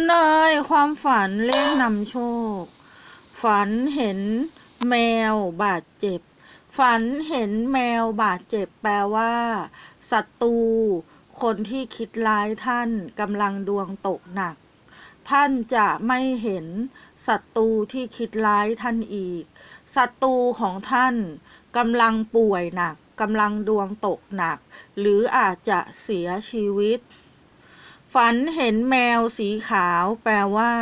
ำนายความฝันเลขนำโชค ฝันเห็นแมวบาดเจ็บ ฝันเห็นแมวบาดเจ็บแปลว่าศัตรูคนที่คิดร้ายท่านกำลังดวงตกหนัก ท่านจะไม่เห็นศัตรูที่คิดร้ายท่านอีกศัตรูของท่านกำลังป่วยหนักกำลังดวงตกหนัก หรืออาจจะเสียชีวิต ฝันเห็นแมวสีขาวแปลว่า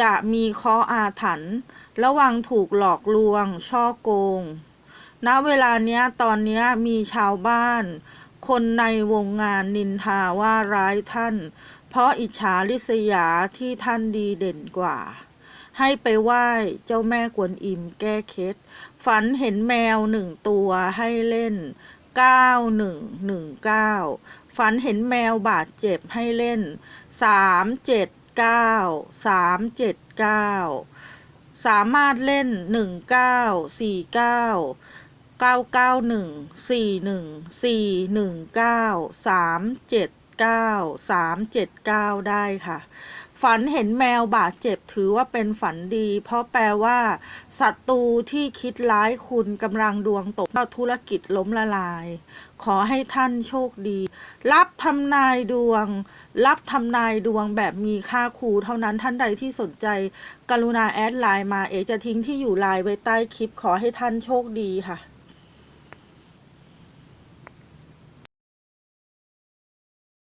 จะมีเคราะห์อาถรรพ์ระวังถูกหลอกลวง ช่อโกงณเวลาเนี้ยตอนเนี้ยมีชาวบ้าน คนในวงงานนินทาว่าร้ายท่าน เพราะอิจฉาริษยาที่ท่านดีเด่นกว่า ให้ไปไหว้เจ้าแม่กวนอิมแก้เคล็ดฝันเห็นแมวหนึ่งตัวให้เล่น 9119 ฝันเห็นแมวบาดเจ็บให้เล่นสามเจ็ดเก้าสามเจ็ดเก้าสามารถเล่นหนึ่งเก้าสี่เก้าเก้าเก้าหนึ่งสี่หนึ่งสี่หนึ่งเก้าสามเจ็ดเก้าสามเจ็ดเก้าได้ค่ะ ฝันเห็นแมวบาดเจ็บถือว่าเป็นฝันดี เพราะแปลว่าศัตรูที่คิดร้ายคุณกำลังดวงตกธุรกิจล้มละลาย ขอให้ท่านโชคดี รับทำนายดวง รับทำนายดวงแบบมีค่าครูเท่านั้นท่านใดที่สนใจ กรุณาแอดไลน์มาเอจะทิ้งที่อยู่ไลน์ไว้ใต้คลิปขอให้ท่านโชคดีค่ะ